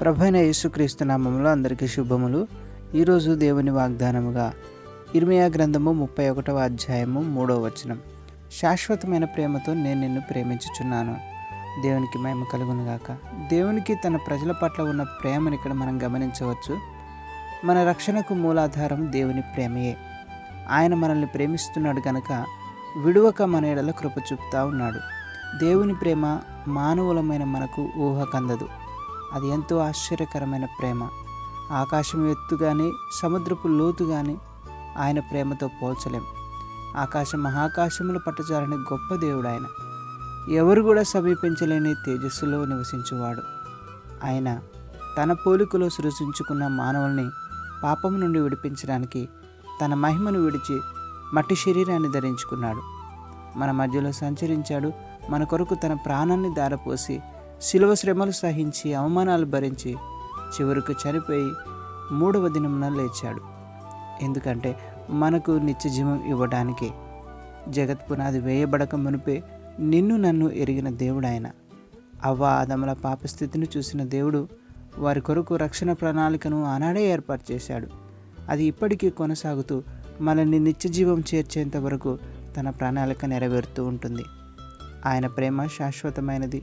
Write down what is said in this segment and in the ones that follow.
ప్రభైన యేసుక్రీస్తు నామంలో అందరికీ శుభములు. ఈరోజు దేవుని వాగ్దానముగా ఇర్మియా గ్రంథము ముప్పై ఒకటవ అధ్యాయము మూడవ వచనం. శాశ్వతమైన ప్రేమతో నేను నిన్ను ప్రేమించుచున్నాను. దేవునికి మహిమ కలుగునుగాక దేవునికి తన ప్రజల పట్ల ఉన్న ప్రేమను ఇక్కడ మనం గమనించవచ్చు. మన రక్షణకు మూలాధారం దేవుని ప్రేమయే. ఆయన మనల్ని ప్రేమిస్తున్నాడు కనుక విడువక మన ఎడల కృప చూపుతా ఉన్నాడు. దేవుని ప్రేమ మానవులమైన మనకు ఊహ కందదు. అది ఎంతో ఆశ్చర్యకరమైన ప్రేమ. ఆకాశం ఎత్తు కానీ సముద్రపు లోతు కానీ ఆయన ప్రేమతో పోల్చలేం. ఆకాశ మహాకాశములు పట్టజాలని గొప్ప దేవుడు ఆయన. ఎవరు కూడా సమీపించలేని తేజస్సులో నివసించువాడు. ఆయన తన పోలికలో సృష్టించుకున్న మానవుల్ని పాపం నుండి విడిపించడానికి తన మహిమను విడిచి మట్టి శరీరాన్ని ధరించుకున్నాడు. మన మధ్యలో సంచరించాడు. మన కొరకు తన ప్రాణాన్ని దారపోసి శిలువ శ్రమలు సహించి అవమానాలు భరించి చివరకు చనిపోయి మూడవ దినమున లేచాడు. ఎందుకంటే మనకు నిత్య జీవం ఇవ్వడానికే జగత్ పునాది వేయబడక మునిపే నిన్ను నన్ను ఎరిగిన దేవుడు ఆయన అవ్వ ఆదముల పాపస్థితిని చూసిన దేవుడు వారి కొరకు రక్షణ ప్రణాళికను ఆనాడే ఏర్పాటు చేశాడు. అది ఇప్పటికీ కొనసాగుతూ మనల్ని నిత్య జీవం చేర్చేంత వరకు తన ప్రణాళిక నెరవేరుతూ ఉంటుంది. ఆయన ప్రేమ శాశ్వతమైనది.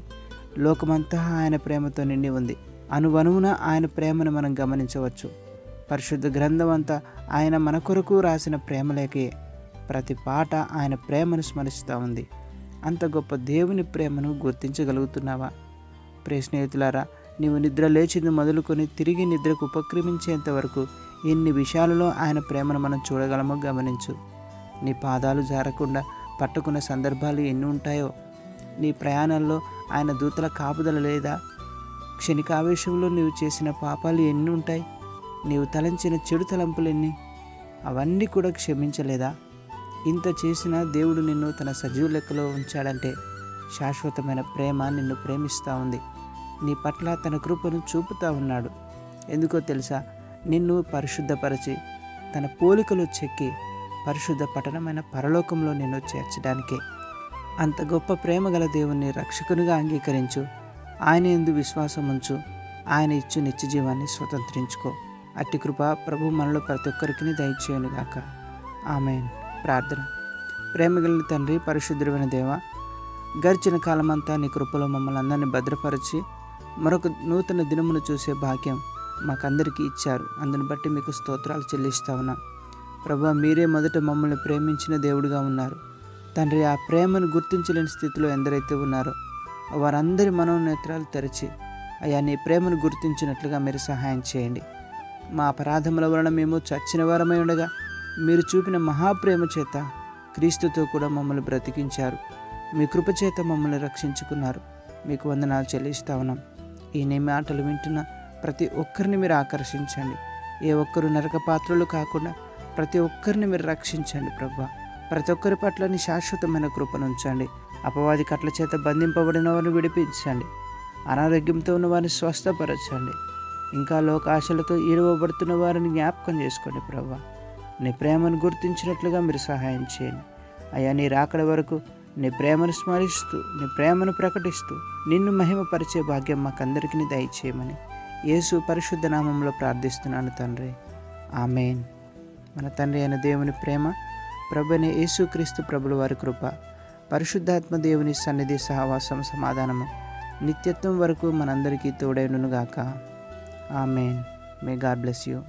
లోకమంతా ఆయన ప్రేమతో నిండి ఉంది. అనువనువున ఆయన ప్రేమను మనం గమనించవచ్చు. పరిశుద్ధ గ్రంథం అంతా ఆయన మన కొరకు రాసిన ప్రేమలేకే ప్రతి పాట ఆయన ప్రేమను స్మరిస్తూ ఉంది. అంత గొప్ప దేవుని ప్రేమను గుర్తించగలుగుతున్నావా? ప్రియ స్నేహితులారా నీవు నిద్ర లేచింది మొదలుకొని తిరిగి నిద్రకు ఉపక్రమించేంత వరకు ఎన్ని విషయాలలో ఆయన ప్రేమను మనం చూడగలమో గమనించు. నీ పాదాలు జారకుండా పట్టుకున్న సందర్భాలు ఎన్ని ఉంటాయో నీ ప్రయాణంలో ఆయన దూతల కాపుదల లేదా? క్షణికావేశంలో నీవు చేసిన పాపాలు ఎన్ని ఉంటాయి? నీవు తలంచిన చెడు తలంపులు ఎన్ని? అవన్నీ కూడా క్షమించలేదా? ఇంత చేసిన దేవుడు నిన్ను తన సజీవ లెక్కలో ఉంచాడంటే శాశ్వతమైన ప్రేమ నిన్ను ప్రేమిస్తూ ఉంది. నీ పట్ల తన కృపను చూపుతూ ఉన్నాడు. ఎందుకో తెలుసా? నిన్ను పరిశుద్ధపరచి తన పోలికలు చెక్కి పరిశుద్ధ పట్టణమైన పరలోకంలో నిన్ను చేర్చడానికే. అంత గొప్ప ప్రేమ గల దేవుణ్ణి రక్షకునిగా అంగీకరించు. ఆయన ఎందు విశ్వాసం ఉంచు. ఆయన ఇచ్చు నిత్య జీవాన్ని స్వతంత్రించుకో. అట్టి కృప ప్రభు మనలో ప్రతి ఒక్కరికి దయచేయునుగాక. ఆమెన్. ప్రార్థన. ప్రేమగలిని తండ్రి పరిశుద్ధుడైన దేవ గడిచిన కాలమంతా నీ కృపలో మమ్మల్ని అందరినీ భద్రపరిచి మరొక నూతన దినమును చూసే భాగ్యం మాకందరికీ ఇచ్చారు. అందుని బట్టి మీకు స్తోత్రాలు చెల్లిస్తా ఉన్నాం. ప్రభా మీరే మొదట మమ్మల్ని ప్రేమించిన దేవుడిగా ఉన్నారు. తండ్రి ఆ ప్రేమను గుర్తించలేని స్థితిలో ఎందరైతే ఉన్నారో వారందరి మనోనేత్రాలు తెరిచి అయ్యా నీ ప్రేమను గుర్తించినట్లుగా మీరు సహాయం చేయండి. మా అపరాధముల వలన మేము చచ్చిన వారమై ఉండగా మీరు చూపిన మహాప్రేమ చేత క్రీస్తుతో కూడా మమ్మల్ని బ్రతికించారు. మీ కృపచేత మమ్మల్ని రక్షించుకున్నారు. మీకు వందనాలు చెల్లిస్తా ఉన్నాం. ఈ నీ మాటలు వింటున్న ప్రతి ఒక్కరిని మీరు ఆకర్షించండి. ఏ ఒక్కరు నరక పాత్రలు కాకుండా ప్రతి ఒక్కరిని మీరు రక్షించండి ప్రభా. ప్రతి ఒక్కరి పట్ల నీ శాశ్వతమైన కృపను ఉంచండి. అపవాది కట్ల చేత బంధింపబడిన వారిని విడిపించండి. అనారోగ్యంతో ఉన్న వారిని స్వస్థపరచండి. ఇంకా లోకాశలతో ఈడవబడుతున్న వారిని జ్ఞాపకం చేసుకోండి ప్రభా. నీ ప్రేమను గుర్తించినట్లుగా మీరు సహాయం చేయండి. అయ్యా నీ రాకడ వరకు నీ ప్రేమను స్మరిస్తూ నీ ప్రేమను ప్రకటిస్తూ నిన్ను మహిమపరిచే భాగ్యం మాకందరికీ దయచేయమని యేసు పరిశుద్ధ నామంలో ప్రార్థిస్తున్నాను తండ్రి. ఆమెన్. మన తండ్రి అయిన దేవుని ప్రేమ ప్రభుని యేసుక్రీస్తు ప్రభుల వారి కృప పరిశుద్ధాత్మ దేవుని సన్నిధి సహవాసం సమాధానము నిత్యత్వం వరకు మనందరికీ తోడైనగాక amen. May God bless you